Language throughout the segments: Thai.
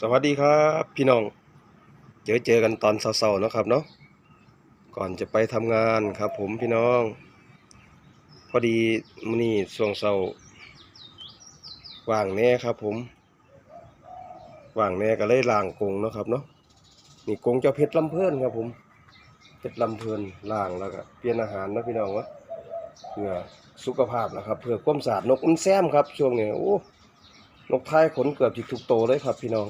สวัสดีครับพี่น้อง เจอเจอกันตอนเช้าๆนะครับเนาะก่อนจะไปทำงานครับผมพี่น้อง พอดีมื้อนี้ช่วงเช้าว่างแน่ครับผมว่างแน่ก็เลยล้างกรงเนาะครับเนาะนี่กรงเจ้าเพชรลำเพิ่นครับผมเพชรลำเพิ่นล้างแล้วก็เปลี่ยนอาหารนะพี่น้องวะเพื่อสุขภาพนะครับเพื่อความสะอาดนกมันแซมครับช่วงนี้โอ้นกไทยขนเกือบจิทุกโตเลยครับพี่น้อง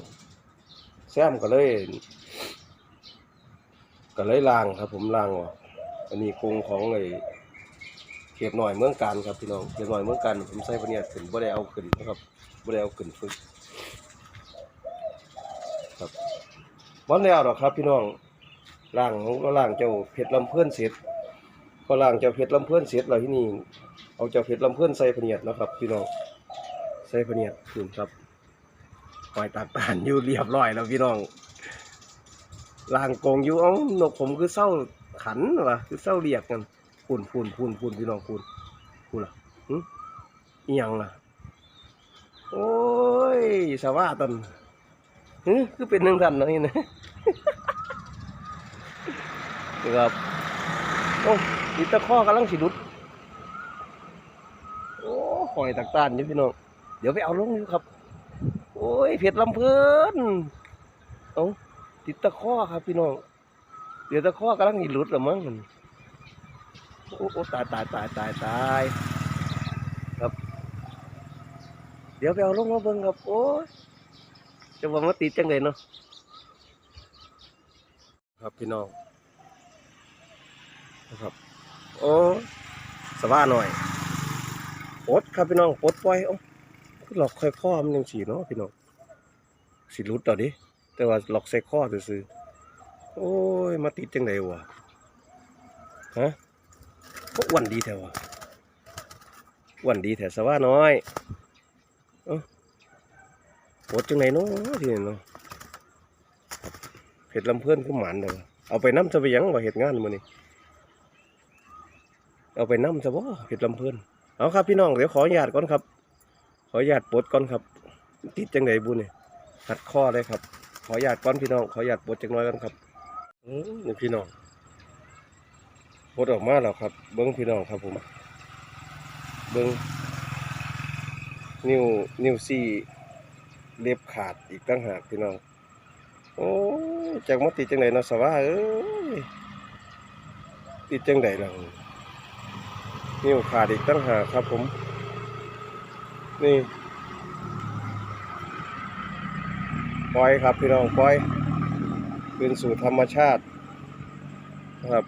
แซมก็เลย ก็เลยล้างครับ ผมล้างออกอันนี้กรงของไอ้เขียบหน่อยเมืองการครับพี่น้องเขียบหน่อยเมืองการผมใส่พเนียดขึ้นบ่ได้เอาขึ้นนะครับบ่ได้เอาขึ้นฝึกครับบ่แล้วหรอกครับ พี่น้องล้างของก็ล้างเจ้าเพชรลำเพื่อนเสร็จก็ล้างเจ้าเพชรลำเพื่อนเสร็จแล้วที่นี่เอาเจ้าเพชรลำเพื่อนใส่พเนียดนะครับ พี่น้องใส่พเนียดขึ้นครับ ปล่อยตากตานอยู่เรียบร้อยแล้วพี่น้องล่างกงอยู่เอ้านกผมคือเศร้าขันวะคือเศร้าเรียกกันพูนพูนพูนพูนพี่น้องพูนพูนล่ะหึอียังล่ะ โอ้ยสว่าตันหึคือเป็นหนึ่งทันเนาะนี่นะครับโอ้ดิตะข้อกำลังสิดุดโอ้หอยตากตานอยู่พี่น้อง เดี๋ยวไปเอาลงอยู่ครับ อ้ยเผ็ดลำเพลินเอาติดตะข้อครับพี่น้อง เดี๋ยวตะข้อกำลังหิหลุดละมั้งมันโอ้โอ้ตายตายตายตายตายครับ เดี๋ยวไปเอาลงมาเบิ่งครับ โอ้ยจะว่ามาติดจังไงเนาะครับพี่น้องนะครับ โอ้สว่าหน่อยปดครับพี่น้องปดปล่อยเอ้หลอกค่อยข้อมันยังสีเนาะพี่น้อง สิรุดต่อดิแต่ว่าหลอกใส่ข้อซื่อโอ้ย มาติดจังไดวะฮะก็อ้วนดีแถวะอ้วนดีแถวสว่าน้อยเอ้าปวดจังไดเนาะทีนี้เนาะเห็ดลำเพื่อนคือหมันเลยวะเอาไปน้ำจะไปยังว่าเห็ดงานมื้อนี้เอาไปน้ำจะบ่เห็ดลำเพื่อนเอาครับพี่น้องเดี๋ยวขออนุญาตก่อนครับ ขออนุญาตปลดก่อนครับ ติดจังไดบุญเนี่ย หัดข้อเลยครับ ขออนุญาตก่อนพี่น้อง ขออนุญาตปดจังน้อยก่อนครับนี่พี่น้องปดออกมาแล้วครับ เบิ้งพี่น้องครับผม เบิ้งนิ้วนิ้วซี่เล็บขาดอีกตั้งหากพี่น้อง โอ้จากมาติดจังไดเนาะสว่าเอ้ยติดจังไดล่ะนิ้วขาดอีกตั้งหากครับผม นี่ ปล่อยครับพี่น้องปล่อยคืนสู่ธรรมชาตินะครับ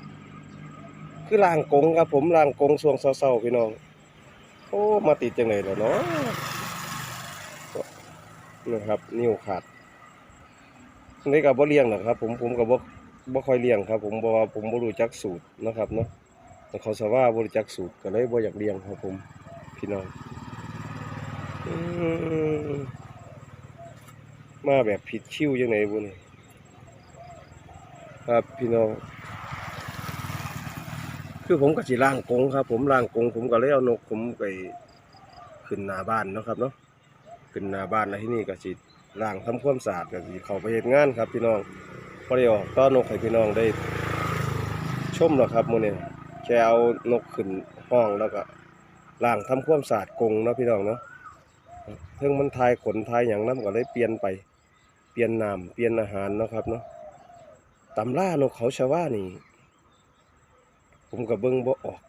คือล่างกงครับผมล่างกงช่วงเศร้าๆพี่น้องโอ้มาติดจังไหนแล้วเนาะนะครับนิ้วขาดนี่กับบ่เลี้ยงหรอกครับ ผมผมกับบ่บ่ค่อยเลี้ยงครับ ผมเพราะว่าผมบ่รู้จักสูตรนะครับเนาะแต่เขาสว่าบ่รู้จักสูตรก็เลยบ่อยากเลี้ยงครับผมพี่น้องอืม มาแบบผิดคิวยังไงบุญครับพี่น้อง คือผมก็สิล่างกงครับ ผมล่างกงผมก็เลยเอานก ผมไปขึ้นหน้าบ้านนะครับเนาะขึ้นหน้าบ้านแล้วที่นี่ก็สิล่างทำความสะอาดก็สิเข้าไปเฮ็ดงานครับ พี่น้องพอได้ออกต้อนนกให้พี่น้องได้ ชมแล้วครับมื้อนี้แค่เอานกขึ้นห้องแล้วก็ล่างทำความสะอาดกงเนาะพี่น้องเนาะเพิ่งมันทายขนทายอย่างนั้นก็เลยเปลี่ยนไป ปลี่ยนน้ำเปลี่ยนอาหารนะครับเนาะตำล่านกเขาชาวานี่ ผมกับเบิ้งบ่ออก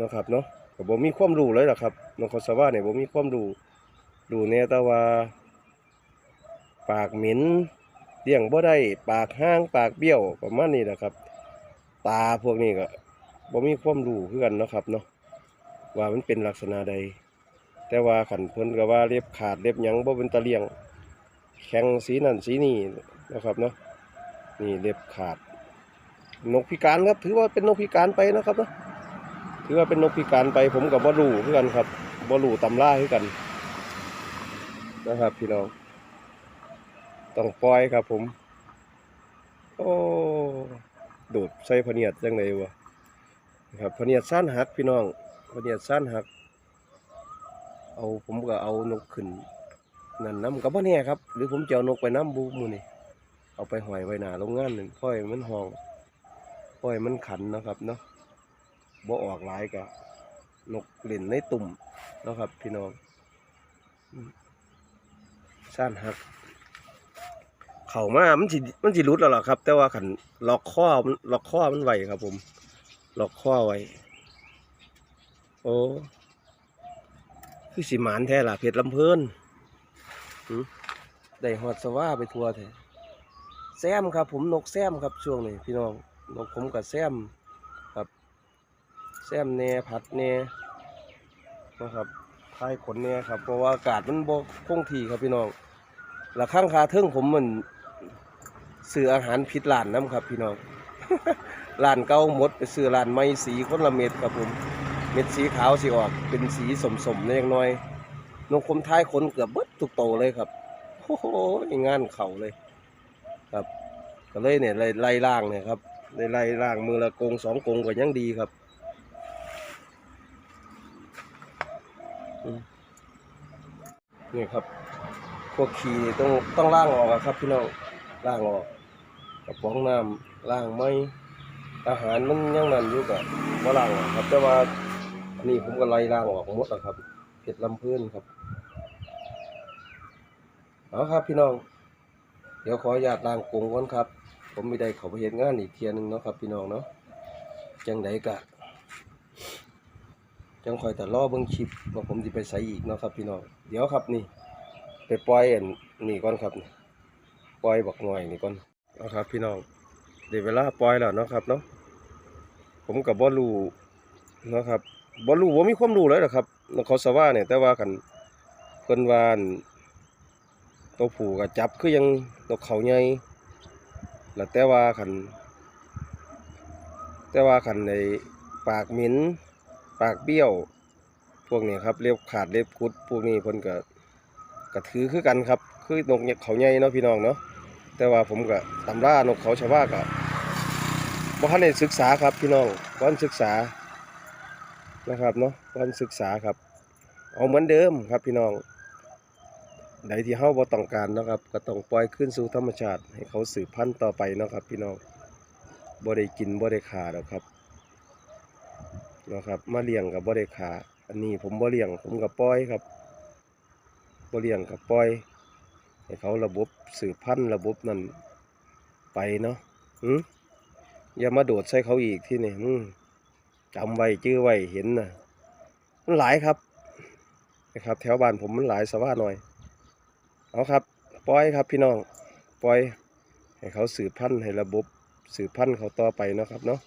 นะครับเนาะก็บ่มีความรู้เลยล่ะครับนกเขาชาวาเนี่ยบ่มีความรู้ดูแน่แต่ว่า ปากเหม็นเลี้ยงบ่ได้ปากห้างปากเบี้ยวประมาณนี้แหละครับ ตาพวกนี้ก็บ่มีความรู้คือกันนะครับเนาะว่ามันเป็นลักษณะใด แต่ว่าขันเพิ่นก็ว่าเล็บขาดเล็บยังบ่เป็นตะเลียง แข็งสีนั่นสีนี่นะครับเนาะนี่เล็บขาด นกพิการครับ ถือว่าเป็นนกพิการไปนะครับเนาะถือว่าเป็นนกพิการไปผมกับบ่รู้คือกันครับบ่รู้ตำราคือกัน นะครับ พี่น้องต้องปล่อยครับผม โอ้โดดใส่พเนียดจังไดวะนะครับพเนียดสั้นหักพี่น้องพเนียดสั้นหัก เอาผมก็เอานกขึ้น นั่นน้ำก็บ่แน่ครับ หรือผมจะเอานกไปน้ำบูมือนี่เอาไปหอยไว้หนาโรงงานหนึ่งพ่อยมันห้องพ่อยมันขันนะครับเนาะบ่ออกหลายก็นกเล่นในตุ่มนะครับ พี่น้องอืมซ่านหัก เข้ามามันสิมันสิหลุดแล้วล่ะครับ แต่ว่าขันล็อกข้อมันล็อกข้อมันไว้ครับ ผมล็อกข้อไว้ โอ้คือสิหมานแท้ล่ะเพชรลำเพลิน ได้ฮอดสว่าไปทัวแท้แซมครับ ผมนกแซมครับช่วงนี้พี่น้องนกผมกับแซมครับ แซมแหน่ผัดแหน่นะครับทายขนแหน่ครับเพราะว่าอากาศมันบ่คงที่ครับพี่น้องและข้างคาเทิงผมมันซื้ออาหารผิดร้านน้ำครับ พี่น้องร้านเก่าหมดไปซื้อร้านใหม่สีคนละเม็ดครับผม เม็ดสีขาวสีออกเป็นสีสมๆเนี่ยอย่างน้อย นกคมท้ายขนเกือบเบิดทุกโตเลยครับโอ้โหงานเข่าเลย ครับก็เลยเนี่ยไล่ล่างเนี่ยครับไล่ไล่ล่างมือละกงสองกงก็ยังดีครับนี่ครับ พวกขี่ต้องต้องล่างออกครับพี่น้องล่างออกกระป๋องน้ำล่างไม่อาหารมันยังนั่นอยู่กับว่าล่างออกครับ แต่ว่านนี้ผมก็ไล่ล่างออกหมดแล้วครับเผ็ดลำพื้นครับ เอาครับพี่น้อง เดี๋ยวขออนุญาตล้างกรงก่อนครับ ผมไม่ได้เขาไปเห็นงานอีกเทียหนึงเนาะครับ พี่น้องเนาะจังไดกะจังคอยแต่รอเบิ่งคลิปว่าผมจะไปใส่อีกเนาะครับพี่น้องเดี๋ยวครับนี่ ไปปล่อยอันนี่ก่อนครับปล่อยบักหน่อยนี่ก่อนเอาครับ พี่น้องเดี๋ยวเวลาปล่อยแล้วเนาะครับเนาะผมกับบ่รู้เนาะครับบ่รู้ว่ามีความรู้เลยหรอครับนกเขาสว่าเนี่ยแต่ว่ากันเพิ่นวาน ตัวผูก็จับคือยังนกเขาใหญ่แล้วแต่ว่าคันแต่ว่าคันในปากหมินปากเบี้ยว พวกนี้ครับเล็บขาดเล็บกุด พวกนี้เพิ่นก็ก็ถือคือกันครับ คือนกเนี่ยเขาใหญ่เนาะพี่น้องเนาะแต่ว่าผมก็ตำรานกเขาชาวบ้านก็บ่ทันได้ศึกษาครับพี่น้องบ่ทันศึกษานะครับเนาะบ่ทันศึกษาครับ เอาเหมือนเดิมครับพี่น้อง ใดที่เฮาบ่ต้องการนะครับ ก็ต้องปล่อยคืนสู่ธรรมชาติ ให้เขาสืบพันธุ์ต่อไปนะครับพี่น้องบ่ได้กินบ่ได้ขาดอกครับนะครับ มาเลี้ยงกับบ่ได้ขาอันนี้ผมบ่เลี้ยงผมก็ปล่อยครับบ่เลี้ยงกับปล่อย ให้เขาระบบสืบพันธุ์ระบบนั่นไปเนาะหืมอย่ามาโดดใส่เขาอีกที่นี่อืมจำไว้จื้อไว้เห็นนะมันหลายครับนะครับ แถวบ้านผมมันหลายสว่าหน่อย เอาครับ ปล่อยครับพี่น้อง ปล่อย ให้เขาสืบพันธุ์ให้ระบบสืบพันธุ์เขาต่อไปเนาะครับเนาะ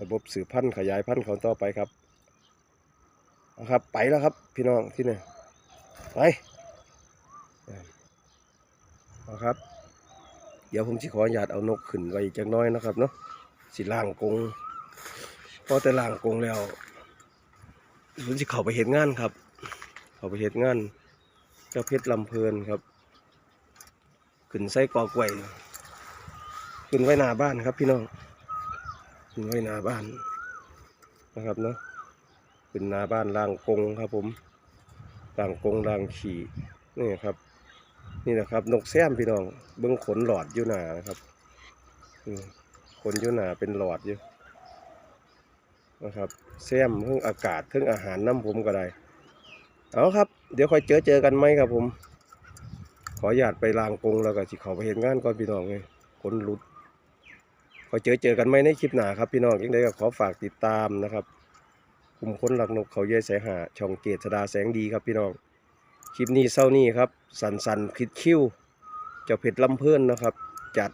ระบบสืบพันธุ์ขยายพันธุ์เขาต่อไปครับ เอาครับ ไปแล้วครับ พี่น้องที่นี่ไปเอาครับ เดี๋ยวผมสิขออนุญาตเอานกขึ้นไว้จักน้อยนะครับเนาะสิล่างกรงพอแต่ล่างกรงแล้วผมสิเข้าไปเห็นงานครับ เขาไปเห็นงานเจ้าเพชรลำเพลินครับ ขึ้นไส้กอกไว้ขึ้นไว้หน้าบ้านครับพี่น้องขึ้นไว้หน้าบ้านนะครับเนาะเป็นหนาบ้านล่างกงครับผมล่างกงล่างขี่นี่ครับ นี่นะครับ นกแซมพี่น้องเบิ้องขนหลอดอยู่หนานะครับขนอยู่หนาเป็นหลอดอยู่นะครับแซมเรื่องอากาศเรื่องอาหารน้ำผมก็ได้ เอาครับ เดี๋ยวค่อยเจอเจอกันไหมครับผม ขออนุญาตไปลางกงแล้วก็สิเขาไปเห็นงานก่อนพี่น้องไงขนหลุดขอเจอเจอกันไหมในคลิปหน้าครับพี่น้องยังไงก็ขอฝากติดตามนะครับกลุ่มคนหลักนกเขาเย่สหาช่องเกตสดาแสงดีครับพี่น้อง คลิปนี้เศร้านี้ครับ สันสันคิดคิ้วเจ้าเพชรลำเพื่อนนะครับ จัด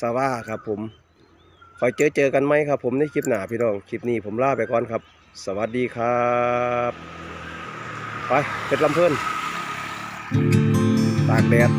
สว่าครับผมคอยเจอเจอกันไหมครับผมในคลิปหน้าพี่น้อง คลิปนี้ผมลาไปก่อนครับ สวัสดีครับ ไปเป็ดลำเพลินตากแดด